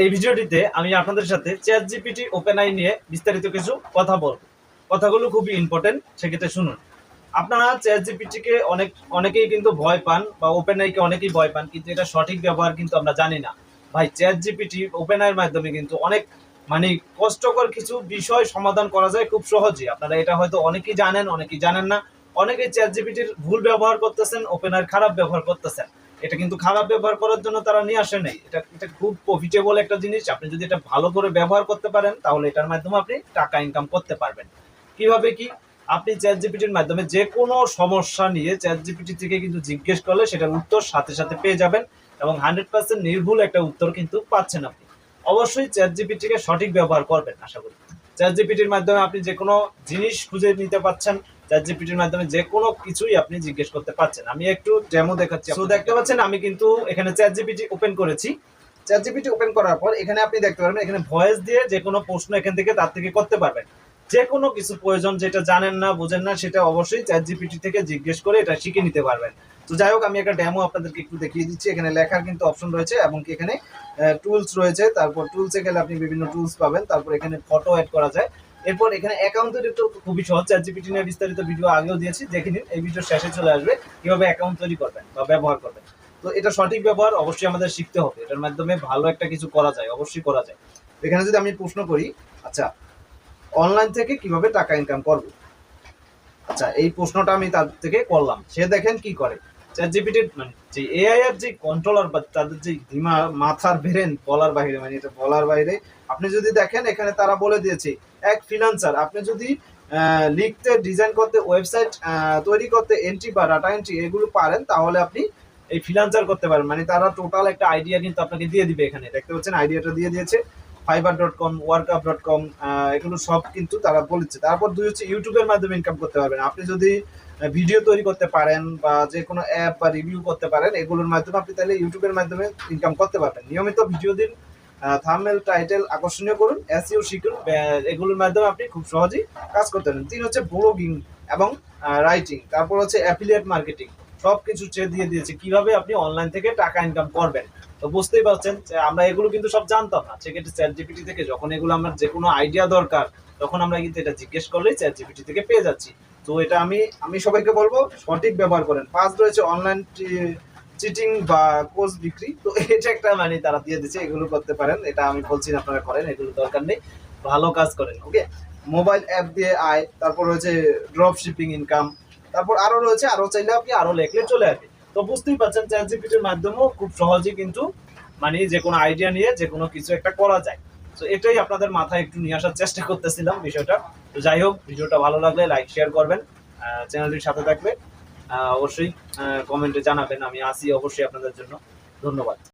এই ভিডিওটিতে আমি আপনাদের সাথে চ্যাট জিপিটি ওপেন আই নিয়ে বিস্তারিত কিছু কথা বলব। কথাগুলো খুবই ইম্পর্টেন্ট সেক্ষেত্রে শুনুন। আপনারা চ্যাট জিপিটিকে অনেক, অনেকেই কিন্তু ভয় পান বা ওপেন আইকে অনেকেই ভয় পান, কিন্তু এটা সঠিক ব্যবহার কিন্তু আমরা জানি না। ভাই চ্যাট জিপিটি ওপেন আইয়ের মাধ্যমে কিন্তু অনেক মানে কষ্টকর কিছু বিষয় সমাধান করা যায় খুব সহজে। আপনারা এটা হয়তো অনেকেই জানেন অনেকেই জানেন না। অনেকেই চ্যাট জিপিটির ভুল ব্যবহার করতেছেন ওপেন আইয়ের খারাপ ব্যবহার করতেছেন। এটা কিন্তু খারাপ ব্যবহার করার জন্য তারা নিয়ে আসে নাই। এটা এটা খুব প্রফিটেবল একটা জিনিস। আপনি যদি এটা ভালো করে ব্যবহার করতে পারেন, তাহলে এটার মাধ্যমে আপনি টাকা ইনকাম করতে পারবেন। কীভাবে কি? আপনি চ্যাট জিপিটির মাধ্যমে যে কোনো সমস্যা নিয়ে চ্যাট জিপিটি থেকে কিন্তু জিজ্ঞেস করলে সেটার উত্তর সাথে সাথে পেয়ে যাবেন এবং হান্ড্রেড পার্সেন্ট নির্ভুল একটা উত্তর কিন্তু পাচ্ছেন আপনি। অবশ্যই চ্যাট জিপিটিকে সঠিক ব্যবহার করবেন, আশা করি। চ্যাট জিপিটির মাধ্যমে আপনি যে কোনো জিনিস খুঁজে নিতে পাচ্ছেন চ্যাট জিপিটির মাধ্যমে যে কোনো কিছুই আপনি জিজ্ঞেস করতে পারছেন। আমি একটু ডেমো দেখাচ্ছি তো দেখতে পাচ্ছেন আমি কিন্তু এখানে চ্যাট জিপিটি ওপেন করেছি। চ্যাট জিপিটি ওপেন করার পর এখানে আপনি দেখতে পারবেন এখানে ভয়েস দিয়ে যে কোনো প্রশ্ন এখান থেকে তার থেকে করতে পারবেন। যে কোনো কিছু প্রয়োজন যেটা জানেন না বোঝেন না সেটা অবশ্যই চ্যাট জিপিটি থেকে জিজ্ঞেস করে এটা শিখে নিতে পারবেন। তো যাই হোক আমি একটা ডেমো আপনাদেরকে একটু দেখিয়ে দিচ্ছি। এখানে লেখার কিন্তু অপশন রয়েছে এবং কি এখানে টুলস রয়েছে। তারপর টুলসে গেলে আপনি বিভিন্ন টুলস পাবেন। তারপর এখানে ফটো অ্যাড করা যায়। এরপর এখানে অ্যাকাউন্ট তৈরি তো খুবই সহজ। চ্যাট জিপিটি নিয়ে বিস্তারিত ভিডিও আগেও দিয়েছি, দেখে নিন, এই ভিডিও শেষে চলে আসবে। কীভাবে অ্যাকাউন্ট তৈরি করবেন বা ব্যবহার করবেন। তো এটা সঠিক ব্যবহার, অবশ্যই আমাদের শিখতে হবে। এটার মাধ্যমে ভালো একটা কিছু করা যায়, অবশ্যই করা যায়। এখানে যদি আমি প্রশ্ন করি আচ্ছা অনলাইন থেকে কীভাবে টাকা ইনকাম করব? আচ্ছা এই প্রশ্নটা আমি তার থেকে করলাম। সে দেখেন কি করে। চ্যাট জিপিটির মানে যে এআই এর যে কন্ট্রোলার বা তাদের যে দিমা মাথার ব্রেন বলার বাইরে মানে এটা বলার বাইরে, আপনি যদি দেখেন এখানে তারা বলে দিয়েছে, এক ফ্রিল্যান্সার আপনি যদি লিখতে ডিজাইন করতে ওয়েবসাইট তৈরি করতে এন্ট্রি বা ডাটা এন্ট্রি এগুলো পারেন, তাহলে আপনি এই ফ্রিল্যান্সার করতে পারেন। মানে তারা টোটাল একটা আইডিয়া কিন্তু আপনাকে দিয়ে দিবে এখানে। দেখতে পাচ্ছেন আইডিয়াটা দিয়ে দিয়েছে Fiverr dot com workup dot com এগুলো সব কিন্তু তারা বলেছে। তারপর দুই হচ্ছে ইউটিউবের মাধ্যমে ইনকাম করতে পারবেন। আপনি যদি ভিডিও তৈরি করতে পারেন বা যে কোনো অ্যাপ বা রিভিউ করতে পারেন, এগুলোর মাধ্যমে আপনি তাহলে ইউটিউবের মাধ্যমে ইনকাম করতে পারবেন। নিয়মিত ভিডিও দিন থামমেল টাইটেল আকর্ষণীয় করুন এসইও শিখুন এগুলোর মাধ্যমে আপনি খুব সহজেই কাজ করতে পারেন তিন হচ্ছে ব্লগিং এবং রাইটিং তারপর হচ্ছে অ্যাফিলিয়েট মার্কেটিং সব কিছু দিয়ে দিয়েছে, কীভাবে আপনি অনলাইন থেকে টাকা ইনকাম করবেন। তো বুঝতেই পারছেন যে আমরা এগুলো কিন্তু সব জানতাম না। সেক্ষেত্রে চ্যাট জিপিটি থেকে যখন এগুলো আমার যে কোনো আইডিয়া দরকার, তখন আমরা কিন্তু এটা জিজ্ঞেস করলেই চ্যাট জিপিটি থেকে পেয়ে যাচ্ছি। তো এটা আমি আমি সবাইকে বলব, সঠিক ব্যবহার করেন। ফার্স্ট রয়েছে অনলাইন চিটিং বা কোর্স বিক্রি। তো এটা একটা মানে তারা দিয়ে দিচ্ছে এগুলো করতে পারেন। এটা আমি বলছি না আপনারা করেন, এগুলো দরকার নেই। ভালো কাজ করেন ওকে মোবাইল অ্যাপ দিয়ে আয়, তারপর রয়েছে ড্রপ শিপিং ইনকাম তারপর আরও রয়েছে আরও চাইলে আপনি আরও লেখলে চলে আসবে। তো বুঝতেই পারছেন চ্যাট জিপিটির মাধ্যমেও খুব সহজেই কিন্তু মানে যে কোনো আইডিয়া নিয়ে যে কোনো কিছু একটা করা যায়। তো এটাই আপনাদের মাথায় একটু নিয়ে আসার চেষ্টা করতেছিলাম বিষয়টা। তো যাই হোক, ভিডিওটা ভালো লাগলে লাইক শেয়ার করবেন চ্যানেলটির সাথে থাকলে অবশ্যই কমেন্টে জানাবেন, আমি আসি অবশ্যই আপনাদের জন্য। ধন্যবাদ।